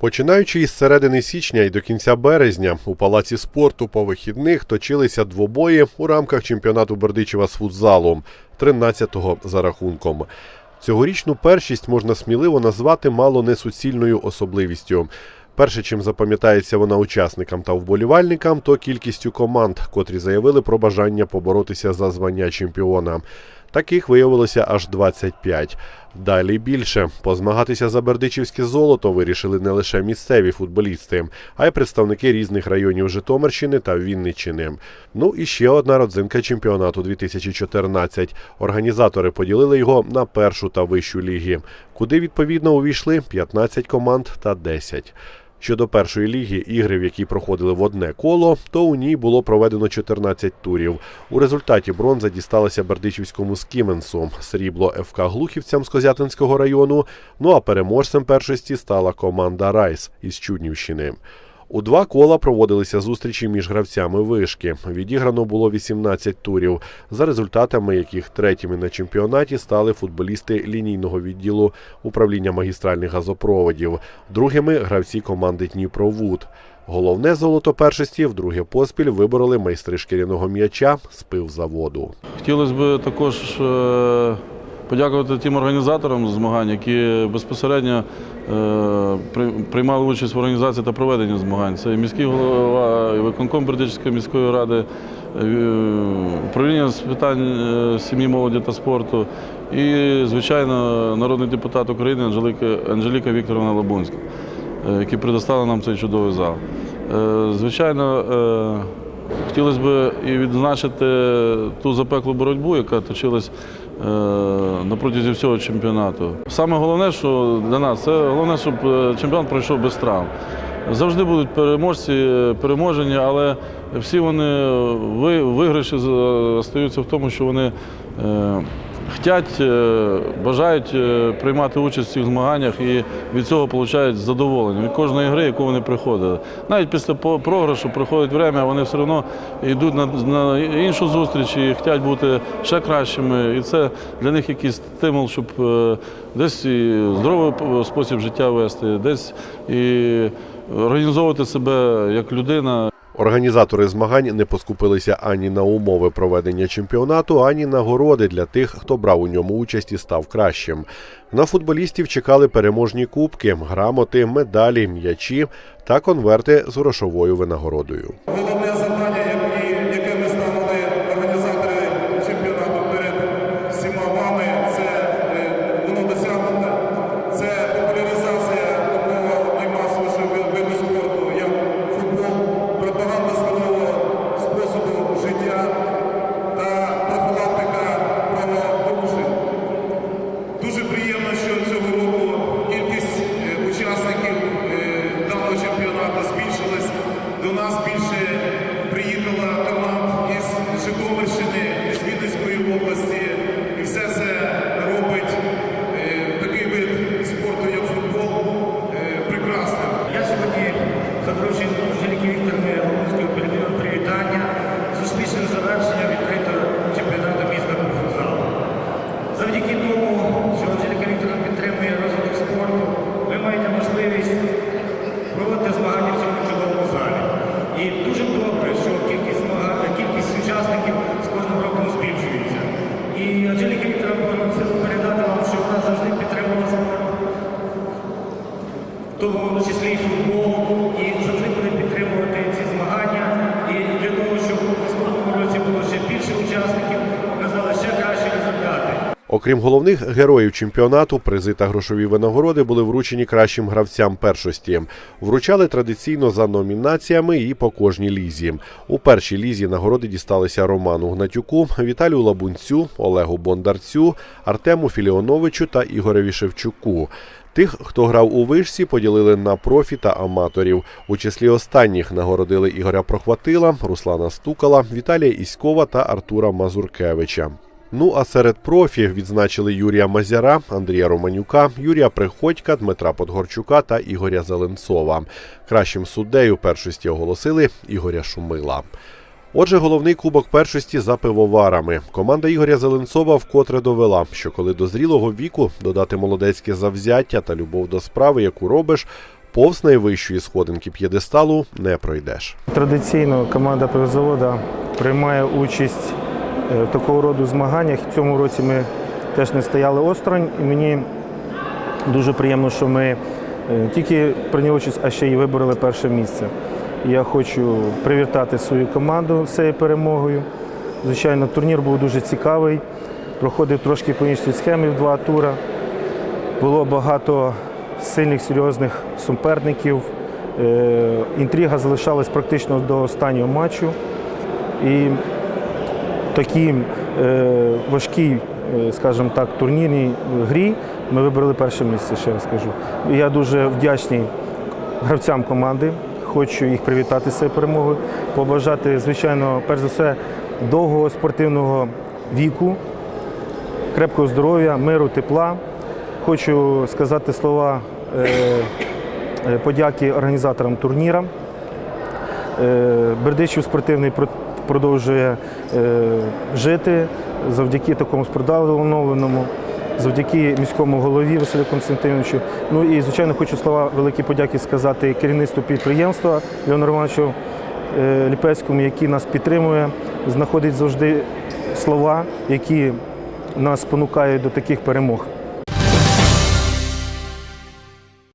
Починаючи із середини січня і до кінця березня у палаці спорту по вихідних точилися двобої у рамках чемпіонату Бердичева з футзалу 13-го за рахунком. Цьогорічну першість можна сміливо назвати мало не суцільною особливістю. Перше, чим запам'ятається вона учасникам та вболівальникам, то кількістю команд, котрі заявили про бажання поборотися за звання чемпіона. Таких виявилося аж 25. Далі більше позмагатися за бердичівське золото вирішили не лише місцеві футболісти, а й представники різних районів Житомирщини та Вінниччини. Ну і ще одна родзинка чемпіонату 2014. Організатори поділили його на першу та вищу ліги, куди відповідно увійшли 15 команд та 10. Щодо першої ліги, ігри, в якій проходили в одне коло, то у ній було проведено 14 турів. У результаті бронза дісталася Бердичівському Скіменсу, срібло ФК Глухівцям з Козятинського району. Ну а переможцем першості стала команда Райс із Чуднівщини. У два кола проводилися зустрічі між гравцями вишки. Відіграно було 18 турів, за результатами яких третіми на чемпіонаті стали футболісти лінійного відділу управління магістральних газопроводів, другими гравці команди Дніпровуд. Головне золото першості вдруге поспіль вибороли майстри шкіряного м'яча з пивзаводу. Хотілося б також е, подякувати тим організаторам змагань, які безпосередньо е, приймали участь в організації та проведенні змагань. Це міський голова, виконком Бердичівської міської ради, е, управління з питань е, сім'ї, молоді та спорту і, звичайно, народний депутат України Анжеліка, Анжеліка Вікторовна Лабунська, які предоставили нам цей чудовий зал. Звичайно, Хотілося б і відзначити ту запеклу боротьбу, яка точилась на протязі всього чемпіонату. Саме головне, що для нас, це головне, щоб чемпіон чемпіонат пройшов без травм. Завжди будуть переможці, е, переможені, але всі вони виграші залишаються в тому, що вони Хотять, е, бажають е, приймати участь в цих змаганнях і від цього отримують задоволення від кожної гри, яку вони приходили. Навіть після програшу приходить время, вони все одно йдуть на, іншу зустріч і хочуть бути ще кращими. І це для них якийсь стимул, щоб е, десь здоровий спосіб життя вести, десь і організовувати себе як людина. Організатори змагань не поскупилися ані на умови проведення чемпіонату, ані нагороди для тих, хто брав у ньому участь і став кращим. На футболістів чекали переможні кубки, грамоти, медалі, м'ячі та конверти з грошовою винагородою. Головне завдання, які- яке ми ставили організатори чемпіонату перед всіма вами, це е, воно досягнуто. Це популяризація такого наймасовішого ви- виду спорту, як футбол, пропаганда здорового способу життя та профілактика правопорушень. Дуже приємно, що цього року кількість е, учасників е, даного чемпіонату збільшилась. До нас більше приїхало команд із Житомирщини, із Вінницької області. І все це робить е, такий вид спорту, як футбол, е, прекрасним. Я сьогодні запрошую Анжеліки Вікторовни Ломонської передаю привітання з успішним завершенням відкритого чемпіонату міста по футзалу. Завдяки тому, що Анжеліка Вікторовна підтримує розвиток спорту, ви маєте можливість проводити змагання в цьому чудовому залі. І дуже добре, що кількість, змага- кількість учасників з кожним роком збільшується. І Анжеліка Вікторовна просила передати вам, що вона завжди підтримувала спорт в тому числі і футбол, і завжди буде підтримувати ці змагання. І для того, щоб у наступному році було ще більше учасників, показали ще кращі результати. Окрім головних героїв чемпіонату, призи та грошові винагороди були вручені кращим гравцям першості. Вручали традиційно за номінаціями і по кожній лізі. У першій лізі нагороди дісталися Роману Гнатюку, Віталію Лабунцю, Олегу Бондарцю, Артему Філіоновичу та Ігореві Шевчуку. Тих, хто грав у вишці, поділили на профі та аматорів. У числі останніх нагородили Ігоря Прохватила, Руслана Стукала, Віталія Іськова та Артура Мазуркевича. Ну а серед профі відзначили Юрія Мазяра, Андрія Романюка, Юрія Приходька, Дмитра Подгорчука та Ігоря Зеленцова. Кращим суддею першості оголосили Ігоря Шумила. Отже, головний кубок першості за пивоварами. Команда Ігоря Зеленцова вкотре довела, що коли до зрілого віку додати молодецьке завзяття та любов до справи, яку робиш, повз найвищої сходинки п'єдесталу не пройдеш. Традиційно команда пивзавода приймає участь в такого роду змаганнях. В цьому році ми теж не стояли осторонь, і мені дуже приємно, що ми е, тільки прийняли участь, а ще й вибороли перше місце. Я хочу привітати свою команду з цією перемогою. Звичайно, турнір був дуже цікавий, проходив трошки по іншій схемі в два тура. Було багато сильних, серйозних суперників. Е, Інтрига залишалась практично до останнього матчу. І такій е, важкій, е, скажімо так, турнірній грі ми вибрали перше місце, ще раз кажу. Я дуже вдячний гравцям команди. Хочу їх привітати з цією перемогою, побажати, звичайно, перш за все, довгого спортивного віку, крепкого здоров'я, миру, тепла. Хочу сказати слова е, е, подяки організаторам турніра. Бердичів спортивний продовжує е, жити завдяки такому спортзалу оновленому, завдяки міському голові Василю Константиновичу. Ну і, звичайно, хочу слова великі подяки сказати керівництву підприємства Леону Романовичу е, Ліпецькому, який нас підтримує, знаходить завжди слова, які нас спонукають до таких перемог.